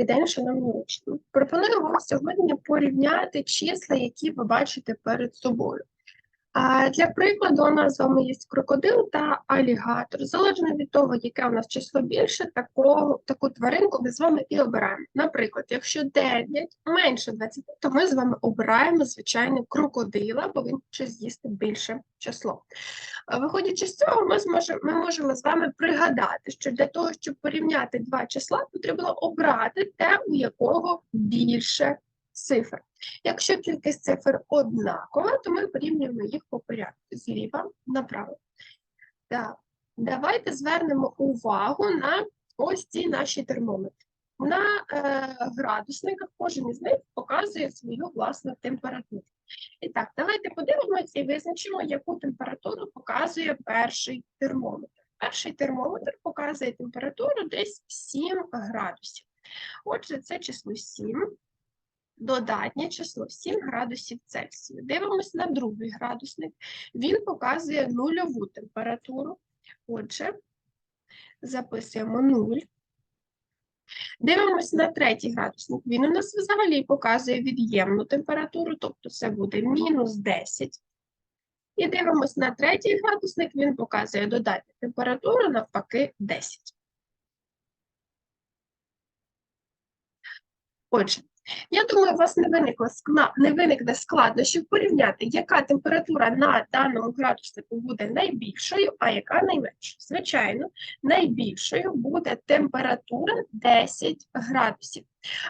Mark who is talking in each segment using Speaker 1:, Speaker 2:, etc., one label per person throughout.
Speaker 1: Добрий день, шановні учні. Пропоную вам сьогодні порівняти числа, які ви бачите перед собою. Для прикладу, у нас з вами є крокодил та алігатор. Залежно від того, яке у нас число більше, такого, таку тваринку ми з вами і обираємо. Наприклад, якщо 9 менше 20, то ми з вами обираємо, звичайно, крокодила, бо він хоче з'їсти більше число. Виходячи з цього, ми, зможемо, ми можемо з вами пригадати, що для того, щоб порівняти два числа, потрібно обрати те, у якого більше цифр. Якщо кількість цифр однакова, то ми порівнюємо їх по порядку зліва направо. Так. Давайте звернемо увагу на ось ці наші термометри. На е, градусниках кожен із них показує свою власну температуру. І так, давайте подивимося і визначимо, яку температуру показує перший термометр. Перший термометр показує температуру десь 7 градусів. Отже, це число 7 додатнє число 7 градусів Цельсію. Дивимося на другий градусник. Він показує нульову температуру. Отже, записуємо 0. Дивимося на третій градусник. Він у нас взагалі показує від'ємну температуру, тобто це буде мінус 10. І дивимося на третій градусник, він показує додатню температуру, навпаки, 10. Отже, я думаю, у вас не виникло не виникне складнощів порівняти, яка температура на даному градуснику буде найбільшою, а яка найменшою. Звичайно, найбільшою буде температура 10 градусів,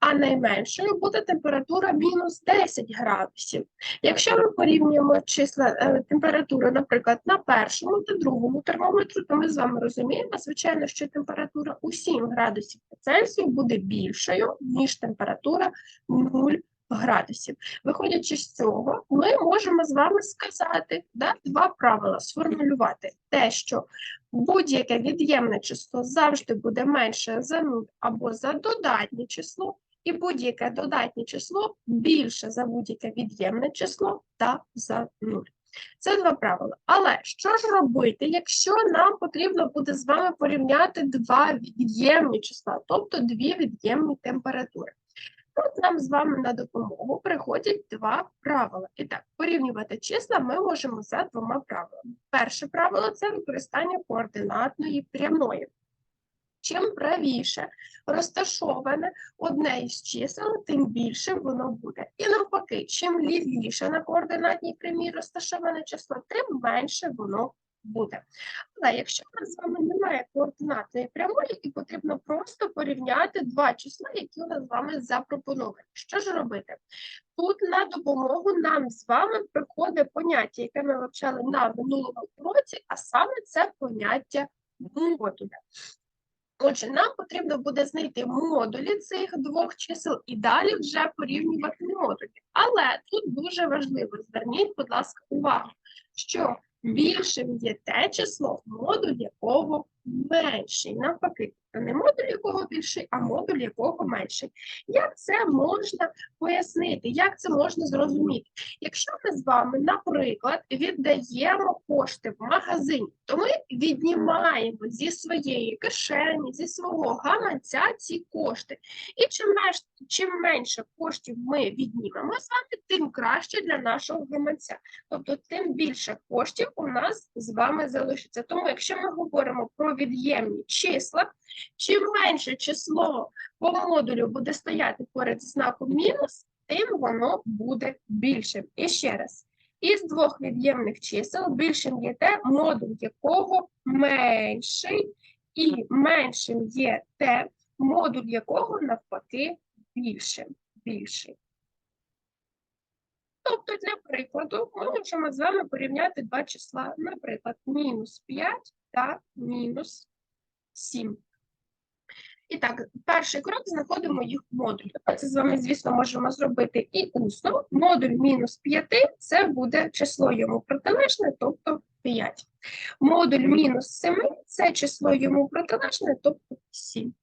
Speaker 1: а найменшою буде температура мінус 10 градусів. Якщо ми порівнюємо числа е, температури, наприклад, на першому та другому термометру, то ми з вами розуміємо, звичайно, що температура у 7 градусів по Цельсію буде більшою, ніж температура 0 градусів. Виходячи з цього, ми можемо з вами сказати да, два правила сформулювати те, що будь-яке від'ємне число завжди буде менше за 0 або за додатнє число, і будь-яке додатнє число більше за будь-яке від'ємне число та за 0. Це два правила. Але що ж робити, якщо нам потрібно буде з вами порівняти два від'ємні числа, тобто дві від'ємні температури? Тут нам з вами на допомогу приходять два правила. І так, порівнювати числа ми можемо за двома правилами. Перше правило це використання координатної прямої. Чим правіше розташоване одне із чисел, тим більше воно буде. І навпаки, чим лівіше на координатній прямій розташоване число, тим менше воно буде. Але якщо в нас з вами немає координатної прямої, і потрібно просто порівняти два числа, які у нас з вами запропоновані. Що ж робити? Тут на допомогу нам з вами приходить поняття, яке ми вивчали на минулому уроці, а саме це поняття модуля. Отже, нам потрібно буде знайти модулі цих двох чисел і далі вже порівнювати модулі. Але тут дуже важливо, зверніть, будь ласка, увагу, що більшим є те число, модуль якого менший. Навпаки, не модуль якого більший, а модуль якого менший. Як це можна пояснити? Як це можна зрозуміти? Якщо ми з вами, наприклад, віддаємо кошти в магазині, то ми віднімаємо зі своєї кишені, зі свого гаманця ці кошти. І чим менш, чим менше коштів ми віднімемо з вами, тим краще для нашого гаманця. Тобто, тим більше коштів у нас з вами залишиться. Тому, якщо ми говоримо про від'ємні числа, чим менше число по модулю буде стояти поряд з знаком мінус, тим воно буде більшим. І ще раз. Із двох від'ємних чисел більшим є те, модуль якого менший, і меншим є те, модуль якого навпаки більшим. більший. Тобто, для прикладу, ми можемо з вами порівняти два числа, наприклад, мінус 5 та мінус 7. І так, перший крок знаходимо їх в модулі. Це з вами, звісно, можемо зробити і усно. Модуль мінус 5 це буде число йому протилежне, тобто 5. Модуль мінус 7 це число йому протилежне, тобто 7.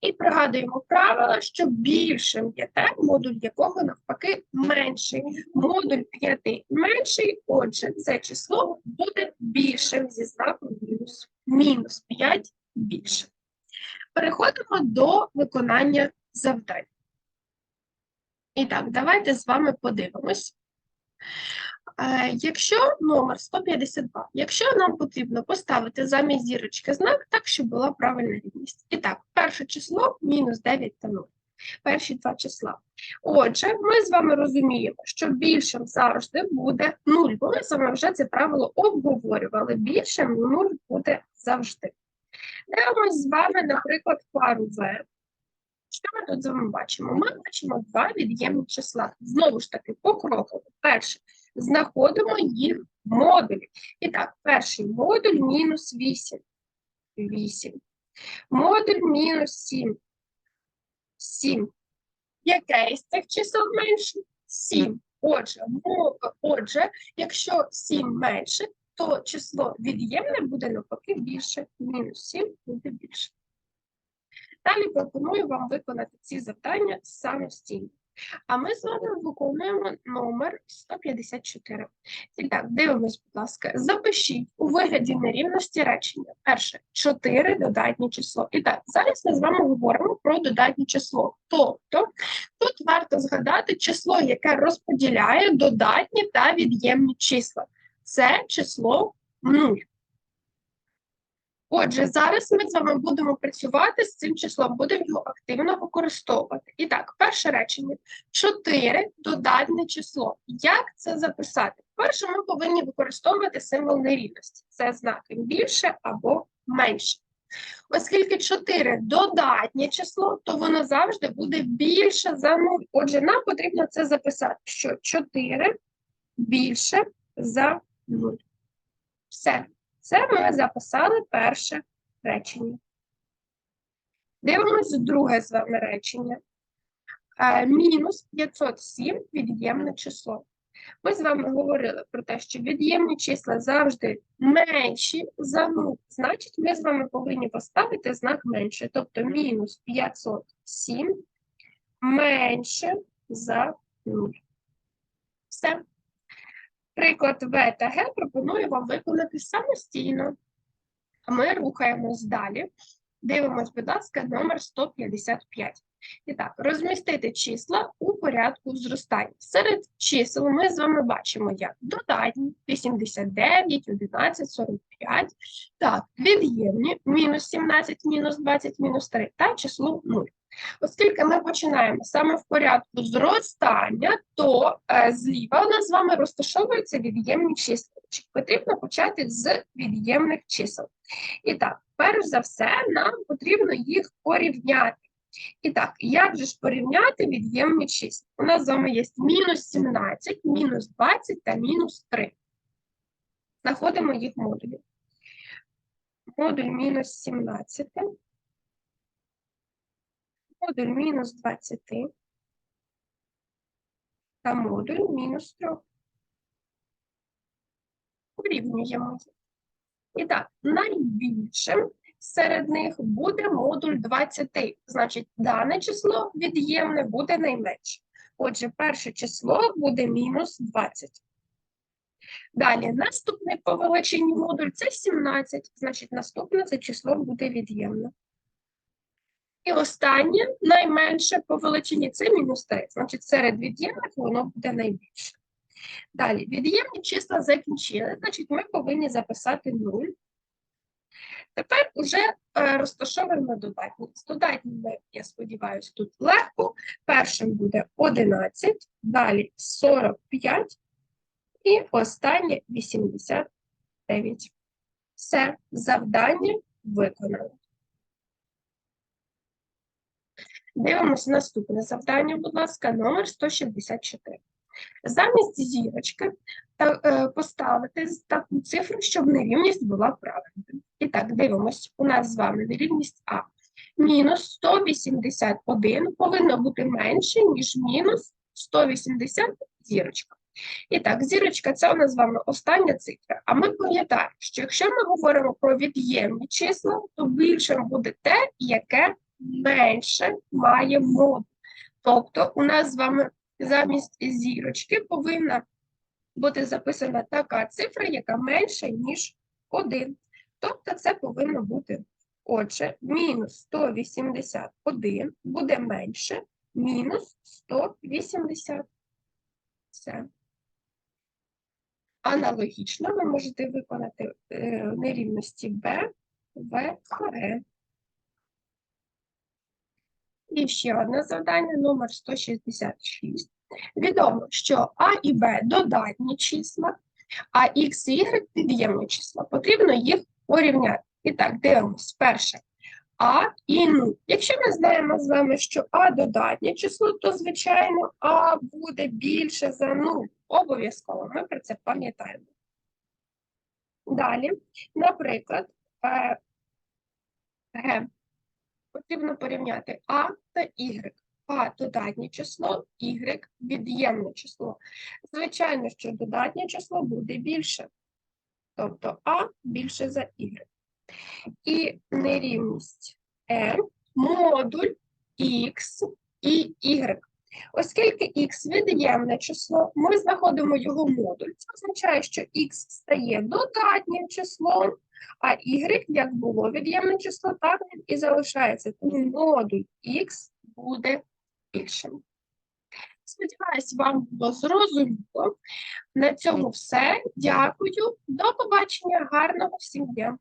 Speaker 1: І пригадуємо правило, що більшим є те, модуль якого навпаки менший. Модуль 5 менший, отже, це число буде більшим зі знаком мінус. Мінус 5 більше. Переходимо до виконання завдань. І так, давайте з вами подивимось. Е, Якщо номер 152, якщо нам потрібно поставити замість зірочки знак так, щоб була правильна рівність. І так, перше число мінус 9 та 0. Перші два числа. Отже, ми з вами розуміємо, що більшим завжди буде 0, бо ми з вами вже це правило обговорювали. Більшим 0 буде завжди. Дивимось з вами, наприклад, пару В. Що ми тут з вами бачимо? Ми бачимо два від'ємні числа. Знову ж таки, покроково. Перше, знаходимо їх модулі. І так, перший модуль мінус 8. 8. Модуль мінус 7. 7. Яке із цих чисел менше? 7. Отже, отже, якщо 7 менше, то число від'ємне буде навпаки більше. Мінус 7 буде більше. Далі пропоную вам виконати ці завдання самостійно. А ми з вами виконуємо номер 154. І так, дивимось, будь ласка, запишіть у вигляді нерівності речення. Перше 4 додатнє число. І так, зараз ми з вами говоримо про додатнє число. Тобто, тут варто згадати число, яке розподіляє додатні та від'ємні числа. Це число 0. Отже, зараз ми з вами будемо працювати з цим числом, будемо його активно використовувати. І так, перше речення. 4 додатне число. Як це записати? Перше, ми повинні використовувати символ нерівності. Це знаки більше або менше. Оскільки 4 додатнє число, то воно завжди буде більше за 0. Отже, нам потрібно це записати, що 4 більше за 0. Все. Це ми записали перше речення. Дивимось друге з вами речення. Е, Мінус 507 від'ємне число. Ми з вами говорили про те, що від'ємні числа завжди менші за 0. Значить, ми з вами повинні поставити знак менше. Тобто мінус 507 менше за 0. Все. Приклад В та Г пропоную вам виконати самостійно. А ми рухаємось далі. Дивимось, будь ласка, номер 155. І так, розмістити числа у порядку зростання. Серед чисел ми з вами бачимо як додатні 89, 11, 45. Так, від'ємні мінус 17, мінус 20, мінус 3 та число 0. Оскільки ми починаємо саме в порядку зростання, то е, зліва у нас з вами розташовуються від'ємні числа. Чи Потрібно почати з від'ємних чисел. І так, перш за все, нам потрібно їх порівняти. І так, як же ж порівняти від'ємні числа? У нас з вами є мінус 17, мінус 20 та мінус 3. Знаходимо їх модулі. Модуль мінус 17 модуль мінус 20 та модуль мінус 3. Порівнюємо. І так, найбільшим серед них буде модуль 20. Значить, дане число від'ємне буде найменше. Отже, перше число буде мінус 20. Далі, наступний по величині модуль це 17. Значить, наступне це число буде від'ємне. І останнє, найменше по величині, це мінус 3. Значить, серед від'ємних воно буде найбільше. Далі, від'ємні числа закінчили, значить, ми повинні записати 0. Тепер уже е, розташовуємо додатні. З додатніми, я сподіваюся, тут легко. Першим буде 11, далі 45 і останнє 89. Все, завдання виконано. Дивимося наступне завдання, будь ласка, номер 164. Замість зірочки та, е, поставити таку цифру, щоб нерівність була правильною. І так, дивимось, у нас з вами нерівність А. Мінус 181 повинно бути менше, ніж мінус 180 зірочка. І так, зірочка це у нас з вами остання цифра. А ми пам'ятаємо, що якщо ми говоримо про від'ємні числа, то більшим буде те, яке менше має модуль. Тобто у нас з вами замість зірочки повинна бути записана така цифра, яка менша, ніж 1. Тобто це повинно бути Отже, мінус 181 буде менше мінус 180. Все. Аналогічно ви можете виконати е, нерівності b, v, e. І ще одне завдання, номер 166. Відомо, що а і b додатні числа, а x і y від'ємні числа. Потрібно їх порівняти. І так, дивимось. Перше. А і 0. Якщо ми знаємо з вами, що А додатнє число, то, звичайно, А буде більше за 0. Обов'язково ми про це пам'ятаємо. Далі, наприклад, е, Г. Потрібно порівняти А та Y. А додатнє число, Y від'ємне число. Звичайно, що додатнє число буде більше. Тобто А більше за Y. І нерівність n модуль x і y. Оскільки x від'ємне число, ми знаходимо його модуль. Це означає, що x стає додатнім числом, а y, як було від'ємне число, так і залишається. Тому модуль x буде більшим. Сподіваюсь, вам було зрозуміло. На цьому все. Дякую. До побачення. Гарного всім дня.